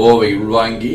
ஓவை உள்வாங்கி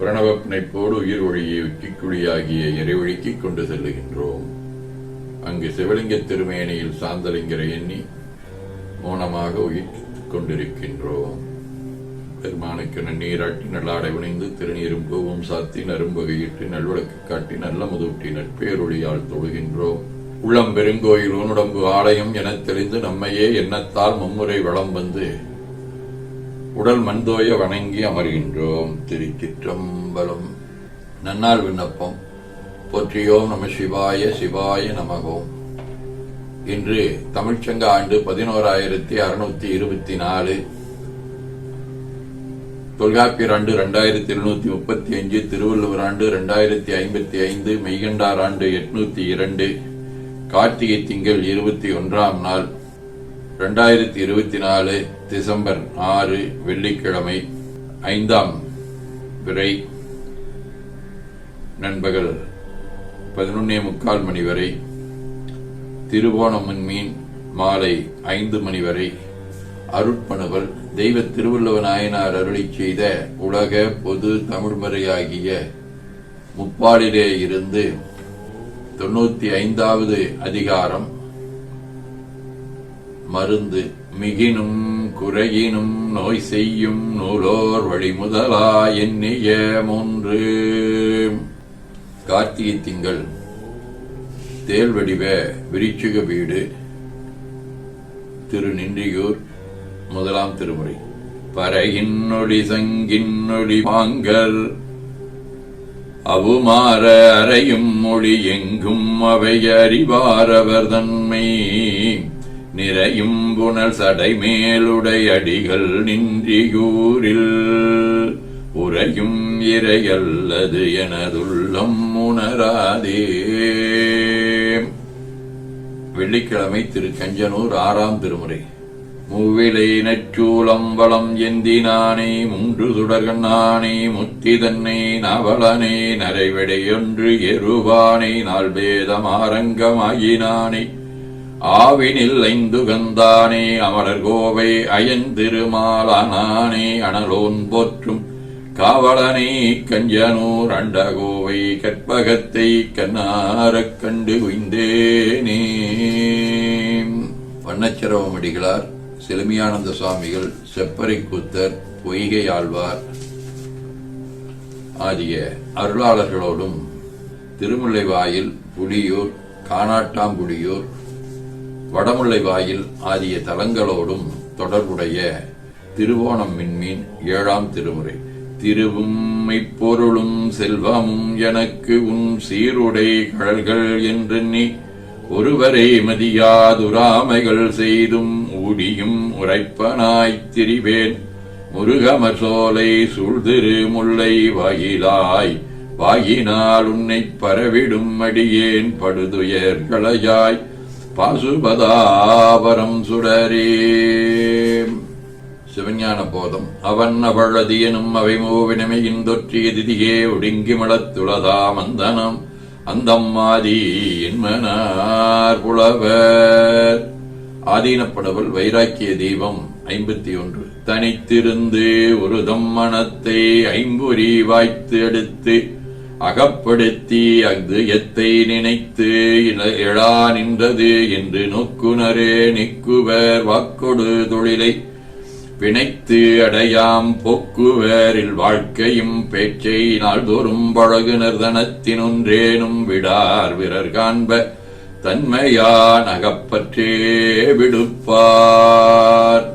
பிரணவ பிணைப்போடு உயிர் ஒளியை உச்சிக்குழியாகிய இறைவழிக்கு கொண்டு செல்லுகின்றோம். அங்கு சிவலிங்க திருமேனியில் சாந்தலிங்கரை எண்ணி மௌனமாக உயிர் கொண்டிருக்கின்றோம். பெருமானுக்கு நன்னீராட்டி நல்லாடை உணைந்து திருநீரும் பூவும் சாத்தி நரும்பகையிட்டு நல்விளக்கு காட்டி நல்ல முதுட்டி நட்பேரொழியால் தொழுகின்றோம். உள்ளம் பெருங்கோயில் ஊனுடம்பு ஆலயம் எனத் தெரிந்து நம்மையே எண்ணத்தால் மும்முறை வளம் வந்து உடல் மண்தோய வணங்கி அமர்கின்றோம். திருச்சிற்றம்பலம். நன்னார் விண்ணப்பம். போற்றியோம் நம சிவாய சிவாய நமகோம் இன்று தமிழ்ச்சங்க ஆண்டு பதினோராயிரத்தி அறுநூத்தி இருபத்தி நாலு தொல்காப்பியர் ஆண்டு ரெண்டாயிரத்தி எழுநூத்தி முப்பத்தி அஞ்சு திருவள்ளுவர் ஆண்டு ரெண்டாயிரத்தி ஐம்பத்தி ஐந்து மெய்கண்டார் ஆண்டு எட்நூத்தி இரண்டு கார்த்திகை திங்கள் இருபத்தி ஒன்றாம் நாள். ரெண்டாயிரத்தி இருபத்தி நாலு டிசம்பர் ஆறு வெள்ளிக்கிழமை ஐந்தாம் விரை நண்பகல் பதினொன்னே முக்கால் மணி வரை திருவோணம் மீன் மாலை ஐந்து மணி வரை அருட்பணுவல் தெய்வ திருவள்ளுவ நாயனார் அருளி செய்த உலக பொது தமிழ்மறையாகிய முப்பாடிலே இருந்து தொண்ணூத்தி ஐந்தாவது அதிகாரம் மருந்து மிகினும் குறையினும் நோய் செய்யும் நூலோர் வழி முதலா எண்ணிய மூன்று. கார்த்திகை திங்கள் தேல் வடிவ விரிச்சுக வீடு திரு நின்றியூர் முதலாம் திருமுறை. பறையின் ஒளி சங்கின் வாங்கல் அவுமாற அறையும் மொழி எங்கும் அவை அறிவாரவர் தன்மை. நிறையும் புனல் சடை மேலுடை அடிகள் நின்றியூரில். உறையும் இறையல்லது எனதுள்ளம் உணராதே. வெள்ளிக்கிழமை திரு கஞ்சனூர் ஆறாம் திருமுறை. மூவிலை நச்சூலம் வளம் எந்தினானே மூன்று சுடர்கண்ணானே முத்தி தன்னை நவலனே நரைவிடையொன்று எருவானை நாள் ஆரங்கமாயினானே. ஆவினில் ஐந்துகந்தானே அமரர் கோவை அயன் திருமாலானானே அனலோன் போற்றும் காவலனை கஞ்சனூர் அண்டகோவை கற்பகத்தை கண்ணாரக் கண்டு உய்ந்தேனே. வண்ணச்சிரவமடிகளார் செலுமியானந்த சுவாமிகள் செப்பரை கூத்தர் பொய்கை ஆழ்வார் ஆகிய அருளாளர்களோடும் திருமுல்லைவாயில் புலியூர் காணாட்டாம்புலியூர் வடமுல்லை வாயில் ஆகிய தலங்களோடும் தொடர்புடைய திருவோணம் மின்மீன் ஏழாம் திருமுறை. திருவும் பொருளும் செல்வமும் எனக்கு உன் சீருடை கழல்கள் நீ ஒருவரை மதியாதுராமைகள் செய்தும் ஊடியும் உரைப்பனாய்த் திரிவேன். முருகமர் சோலை சூழ்திரு முல்லை வாயிலாய் வாயினால் உன்னைப் பரவிடும் அடியேன் படுதுயர்களையாய் பாசுபதாவரம் சுடரே. சிவஞான போதம் அவன் அவளதியனும் அவை மூவினமையின் தொற்றிய திதியே ஒடுங்கி மலத்துளதா மந்தனம். அந்தம்மாதி என்மனார் புலவர். ஆதீனப்படவல் வைராக்கிய தீபம் ஐம்பத்தி ஒன்று தனித்திருந்து ஒரு தம்மணத்தை ஐம்புரி வாய்த்து எடுத்து அகப்படுத்தி அஃது எத்தை நினைத்து எழா நின்றது என்று நோக்குனரே நிக்குவர் வாக்கொடு தொழிலை. பிணைத்து அடையாம் போக்குவரில் வாழ்க்கையும் பேச்சை நாள்தோறும் பழகுனர் தனத்தினொன்றேனும் விடார் விரர் காண்ப தன்மையான் அகப்பற்றே விடுப்பார்.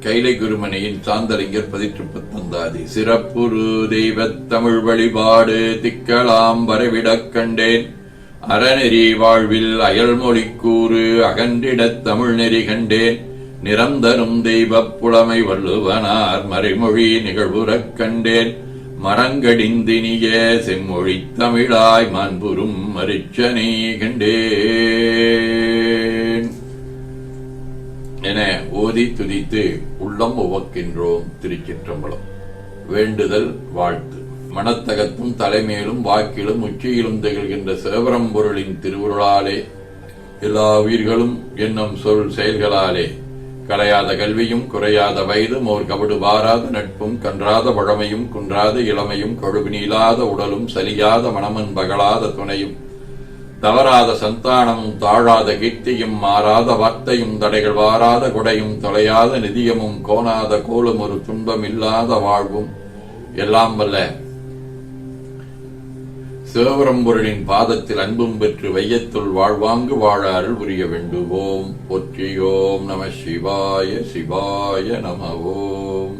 கைலை குருமணியின் சாந்தலிங்கர் பதிற்றுப்பத்தந்தாதி சிறப்புரு தெய்வத் தமிழ் வழிபாடு திக்கலாம் வரவிடக் கண்டேன். அறநெறி வாழ்வில் அயல்மொழி கூறு அகன்றிடத் தமிழ் நெறி கண்டேன். நிரந்தரும் தெய்வப் புலமை வள்ளுவனார் மறைமொழி நிகழ்வுறக் கண்டேன். மரங்கடிந்தினிய செம்மொழி தமிழாய் மான்புறும் மரிச்சனை கண்டே என ஓதி துதித்து உள்ளம் உவக்கின்றோம் திருச்சிற்றம்பலம். வேண்டுதல் வாழ்த்து. மனத்தகத்தும் தலைமையிலும் வாக்கிலும் உச்சியிலும் திகழ்கின்ற சிவபரம்பொருளின் திருவுருளாலே எல்லா உயிர்களும் என்னும் சொல் செயல்களாலே கலையாத கல்வியும் குறையாத வயதும் ஓர் கபடு வாராத நட்பும் கன்றாத பழமையும் குன்றாத இளமையும் கொழுவினிலாத உடலும் சலியாத மனமன் பகலாத துணையும் தவறாத சந்தானமும் தாழாத கீர்த்தியும் மாறாத வார்த்தையும் தடைகள் வாராத குடையும் தொலையாத நிதியமும் கோணாத கோலும் ஒரு துன்பம் இல்லாத வாழ்வும் எல்லாம் வல்ல. சிவபரம்பொருளின் பாதத்தில் அன்பும் பெற்று வையத்துள் வாழ்வாங்கு வாழ அருள் புரிய வேண்டுவோம். போற்றியோம் நம சிவாய சிவாய நம ஓம்.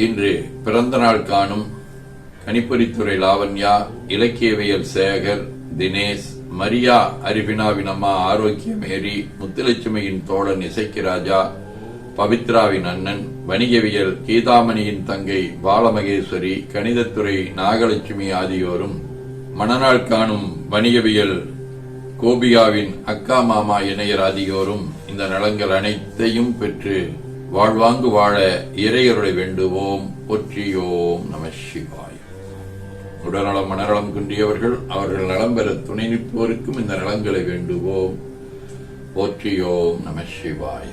இன்று பிறந்த நாள் காணும் கணிப்பொறித்துறை லாவண்யா இலக்கியவியல் சேகர் தினேஷ் மரியா அறிவினாவின் அம்மா ஆரோக்கியமேரி முத்துலட்சுமியின் தோழன் இசைக்கு ராஜா பவித்ராவின் அண்ணன் வணிகவியல் கீதாமணியின் தங்கை பாலமகேஸ்வரி கணிதத்துறை நாகலட்சுமி ஆகியோரும் மணநாள் காணும் வணிகவியல் கோபியாவின் அக்கா மாமா இணையர் ஆகியோரும் இந்த நலங்கள் அனைத்தையும் பெற்று வாழ்வாங்கு வாழ இறையருளை வேண்டுவோம் போற்றியோம் நம சிவாய். உடல்நலம் மனநலம் குன்றியவர்கள் அவர்கள் நலம் பெற துணை நிற்போருக்கும் இந்த நலங்களை வேண்டுவோம் போற்றியோம் நம சிவாய்.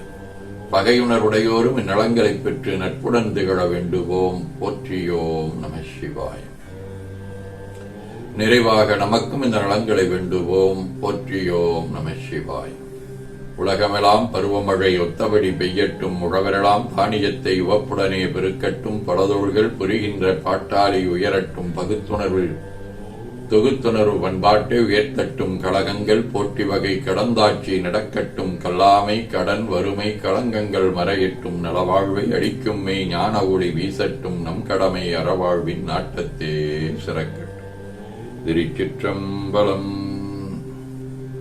பகையுணர்வுடையோரும் இந்நலங்களை பெற்று நட்புடன் திகழ வேண்டுவோம் போற்றியோம் நம சிவாய். நிறைவாக நமக்கும் இந்த நலங்களை வேண்டுவோம் போற்றியோம் நம சிவாய். உலகமெல்லாம் பருவமழை ஒத்தபடி பெய்யட்டும் உழவரெல்லாம் தானியத்தை உவப்புடனே பெருக்கட்டும் பலதோள்கள் புரிகின்ற பாட்டாளி உயரட்டும் பகுத்துணர்வு தொகுத்துணர்வு பண்பாட்டை உயர்த்தட்டும் கழகங்கள் போட்டி வகை கடந்தாட்சி நடக்கட்டும் கல்லாமை கடன் வறுமை களங்கங்கள் மறையட்டும் நலவாழ்வை அடிக்கும் மெய் ஞான ஒளி வீசட்டும் நம் கடமை அறவாழ்வின் நாட்டத்தே சிறக்கட்டும். திருச்சிற்றம்பலம்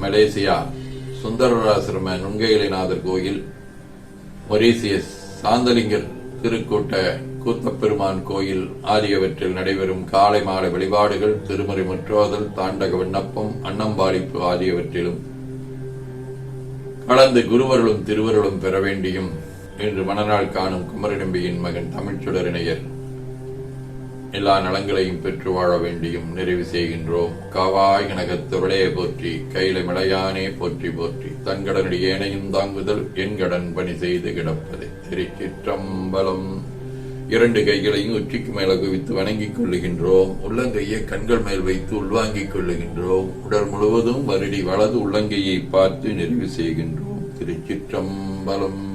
மலேசியா சுந்தரராசிரம நுண்கையிலைநாதர் கோயில் மொரீசியஸ் சாந்தலிங்கர் திருக்கூட்ட கூத்தப்பெருமான் கோயில் ஆகியவற்றில் நடைபெறும் காலை மாலை வழிபாடுகள் திருமறை முற்றோதல் தாண்டக விண்ணப்பம் அன்னம்பாளிப்பு ஆகியவற்றிலும் கலந்து குருவருளும் திருவருளும் பெற வேண்டியும் இன்று மணநாள் காணும் குமரநம்பியின் மகன் தமிழ்ச்சுடரிணையர் எல்லா நலங்களையும் பெற்று வாழ வேண்டியும் நிறைவு செய்கின்றோம். காவாய் கனகத்தொருளே போற்றி கையில மிளையானே போற்றி போற்றி தன்கடனடி ஏனையும் தாங்குதல் என் கடன் பணி செய்து கிடப்பது. திருச்சிற்றம்பலம். இரண்டு கைகளையும் உச்சிக்கு மேல குவித்து வணங்கிக் கொள்ளுகின்றோம். உள்ளங்கையை கண்கள் மேல் வைத்து உள்வாங்கிக் கொள்ளுகின்றோம். உடல் முழுவதும் வருடி வலது உள்ளங்கையை பார்த்து நிறைவு செய்கின்றோம். திருச்சிற்றம்பலம்.